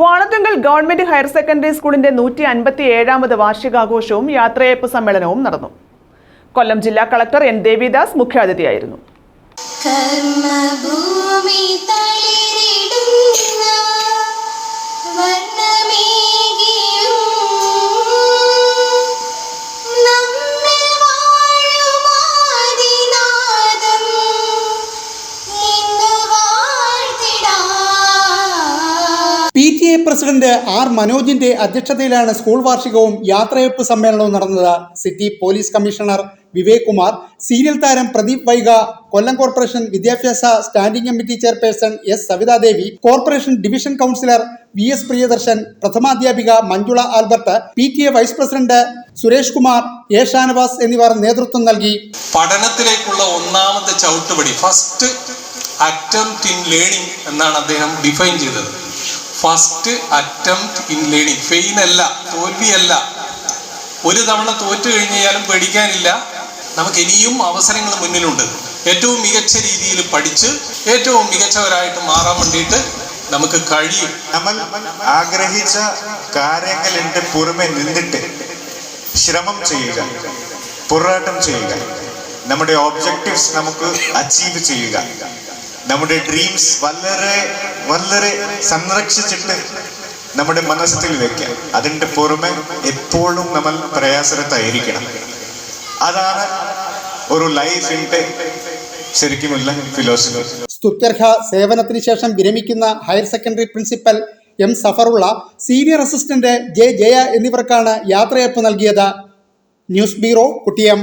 Valathunkal government higher secondary സ്കൂളിന്റെ നൂറ്റി അൻപത്തി ഏഴാമത് വാർഷികാഘോഷവും യാത്രയയപ്പ് സമ്മേളനവും നടന്നു. കൊല്ലം ജില്ലാ collector N Devidas മുഖ്യാതിഥിയായിരുന്നു. P T A president R മനോജിന്റെ അധ്യക്ഷതയിലാണ് സ്കൂൾ വാർഷികവും യാത്രയപ്പ് സമ്മേളനവും നടന്നത്. City police commissioner Vivek Kumar serial താരം പ്രദീപ് വൈഗ കൊല്ലം കോർപ്പറേഷൻ വിദ്യാഭ്യാസ standing committee chairperson S Savithadevi corporation division councillor V S Priyadarshan പ്രഥമാധ്യാപിക Manjula Albert P T A vice president Suresh Kumar A Shanavas എന്നിവർ നേതൃത്വം നൽകി. പഠനത്തിലേക്കുള്ള ഒന്നാമത്തെ ചവിട്ടുപടി ഫസ്റ്റ് അറ്റംപ്റ്റ് ഇൻ ലേണിംഗ് എന്നാണ് അദ്ദേഹം ഡിഫൈൻ ചെയ്തത്. First attempt in learning fail അല്ല തോൽവിയല്ല ഒരു തവണ തോറ്റു കഴിഞ്ഞാലും പേടിക്കാനില്ല. നമുക്ക് ഇനിയും അവസരങ്ങൾ മുന്നിലുണ്ട്. ഏറ്റവും മികച്ച രീതിയിൽ പഠിച്ച് ഏറ്റവും മികച്ചവരായിട്ട് മാറാൻ വേണ്ടിയിട്ട് നമുക്ക് കഴിയും. നമ്മൾ ആഗ്രഹിച്ച കാര്യങ്ങളുടെ പുറമെ നിന്നിട്ട് ശ്രമം ചെയ്യുക പോരാട്ടം ചെയ്യുക. നമ്മുടെ ഒബ്ജക്റ്റീവ്സ് നമുക്ക് അച്ചീവ് ചെയ്യുക. നമ്മുടെ ഡ്രീംസ് വളരെ വളരെ സംരക്ഷിച്ചിട്ട് നമ്മുടെ മനസ്സിൽ വെക്കാം അതിന്റെ പുറമെ എപ്പോഴും നമ്മൾ പ്രയാസരത്തായിരിക്കണം. അതാണ് ഒരു ലൈഫിന്റെ ശരിക്കുമുള്ള ഫിലോസഫി സ്തുത്യർഹ സേവനത്തിന് ശേഷം വിരമിക്കുന്ന higher secondary principal M Zafarulla senior assistant J Jaya എന്നിവർക്കാണ് യാത്രയപ്പ് നൽകിയത്. News bureau Kuttiyam.